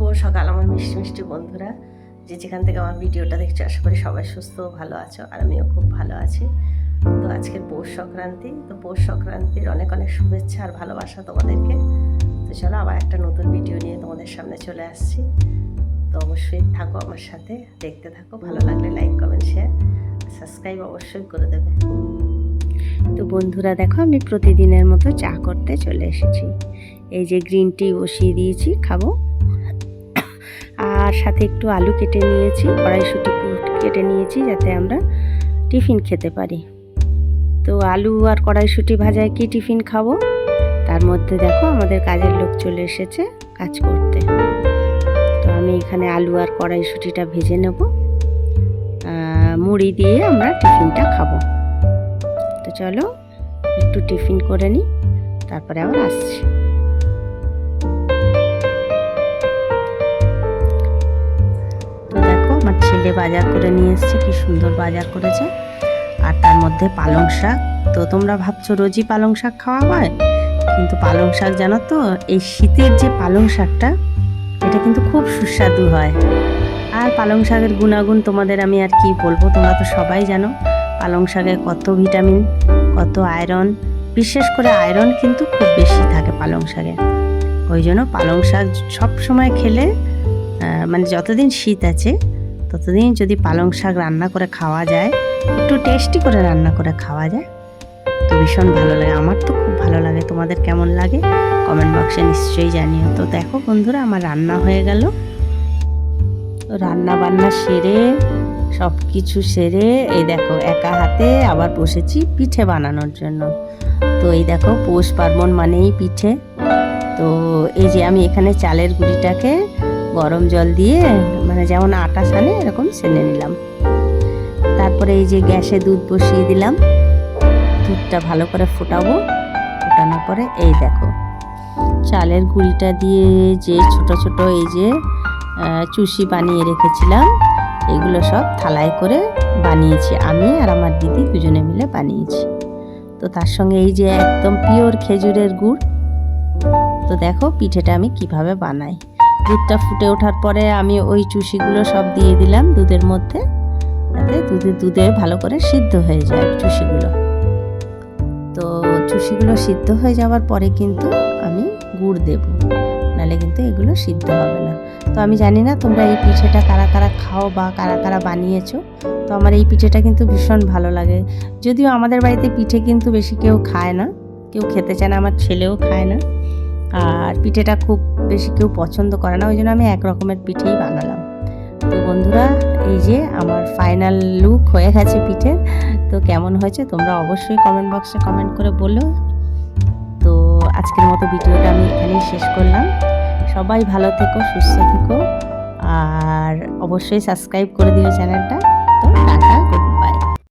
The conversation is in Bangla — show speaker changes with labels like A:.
A: শুভ সকাল, আমার মিষ্টি মিষ্টি বন্ধুরা। যে যেখান থেকে আমার ভিডিওটা দেখছ, আশা করি সবাই সুস্থ ভালো আছো, আর আমিও খুব ভালো আছি। তো আজকের পৌষ সংক্রান্তি, তো পৌষ সংক্রান্তির অনেক অনেক শুভেচ্ছা আর ভালোবাসা তোমাদেরকে। তো চলো আবার একটা নতুন ভিডিও নিয়ে তোমাদের সামনে চলে আসছি। তো অবশ্যই থাকো আমার সাথে, দেখতে থাকো, ভালো লাগলে লাইক, কমেন্ট শেয়ার সাবস্ক্রাইব অবশ্যই করে দেবে। তো বন্ধুরা দেখো, আমি প্রতিদিনের মতো চা করতে চলে এসেছি। এই যে গ্রিন টি বসিয়ে দিয়েছি, খাব। আর সাথে একটু আলু কেটে নিয়েছি, কড়াইশুটি কেটে নিয়েছি যাতে আমরা টিফিন খেতে পারি। তো আলু আর কড়াইশুটি ভাজায় কি টিফিন খাব? তার মধ্যে দেখো আমাদের কাজের লোক চলে এসেছে কাজ করতে। তো আমি এখানে আলু আর কড়াইশুটিটা ভেজে নেব। মুড়ি দিয়ে আমরা টিফিনটা খাব। তো চলো একটু টিফিন করে নিই, তারপরে আবার আসছি। ছেলে বাজার করে নিয়ে এসছে, কি সুন্দর বাজার করেছে। আর তার মধ্যে পালং শাক। তো তোমরা ভাবছ রোজই পালং শাক খাওয়া হয়? কিন্তু পালং শাক জানো তো, এই শীতের যে পালং শাকটা, এটা কিন্তু খুব সুস্বাদু হয়। আর পালং শাকের গুণাগুণ তোমাদের আমি আর কি বলব? তোমরা তো সবাই জানো, পালং শাকে কত ভিটামিন, কত আয়রন। বিশেষ করে আয়রন কিন্তু খুব বেশি থাকে পালং শাকে। ওই জন্য পালং শাক সব সময় খেলে মানে যতদিন শীত আছে ততদিন যদি পালং শাক রান্না করে খাওয়া যায়, একটু টেস্টি করে রান্না করে খাওয়া যায়, তো ভীষণ ভালো লাগে। আমার তো খুব ভালো লাগে। তোমাদের কেমন লাগে? কমেন্ট বক্সে নিশ্চয়ই জানিও। তো দেখো বন্ধুরা, আমার রান্না হয়ে গেল। রান্না বান্না সেরে সব কিছু সেরে, এই দেখো একা হাতে আবার বসেছি পিঠে বানানোর জন্য। তো এই দেখো পৌষ পার্বণ মানেই পিঠে। তো এই যে আমি এখানে চালের গুঁড়িটাকে গরম জল দিয়ে মানে যেমন আটা সানে এরকম সেনে নিলাম। তারপরে এই যে গ্যাসে দুধ বসিয়ে দিলাম। দুধটা ভালো করে ফোটাবো। ফোটানোর পরে এই দেখো, চালের গুঁড়িটা দিয়ে যে ছোট ছোট এই যে চুষি বানিয়ে রেখেছিলাম, এগুলো সব থালায় করে বানিয়েছি আমি আর আমার দিদি দুজনে মিলে বানিয়েছি। তো তার সঙ্গে এই যে একদম পিওর খেজুরের গুড়, তো দেখো পিঠেটা আমি কীভাবে বানাই। দুধটা ফুটে ওঠার পরে আমি ওই চুষিগুলো সব দিয়ে দিলাম দুধের মধ্যে, যাতে দুধে দুধে ভালো করে সিদ্ধ হয়ে যায় চুষিগুলো। তো চুষিগুলো সিদ্ধ হয়ে যাওয়ার পরে কিন্তু আমি গুড় দেব নাহলে কিন্তু এগুলো সিদ্ধ হবে না। তো আমি জানি না তোমরা এই পিঠেটা কারা কারা খাও বা কারা কারা বানিয়েছো, তো আমার এই পিঠেটা কিন্তু ভীষণ ভালো লাগে। যদিও আমাদের বাড়িতে পিঠে কিন্তু বেশি কেউ খায় না, কেউ খেতে চায় না, আমার ছেলেও খায় না। আর পিঠেটা খুব বেশি কেউ পছন্দ করে না, ওই জন্য আমি এক রকমের পিঠেই বানালাম। তো বন্ধুরা, এই যে আমার ফাইনাল লুক হয়ে গেছে পিঠে। তো কেমন হয়েছে তোমরা অবশ্যই কমেন্ট বক্সে কমেন্ট করে বলো। তো আজকের মতো ভিডিওটা আমি এখানেই শেষ করলাম। সবাই ভালো থেকো, সুস্থ থেকো। আর অবশ্যই সাবস্ক্রাইব করে দিও চ্যানেলটা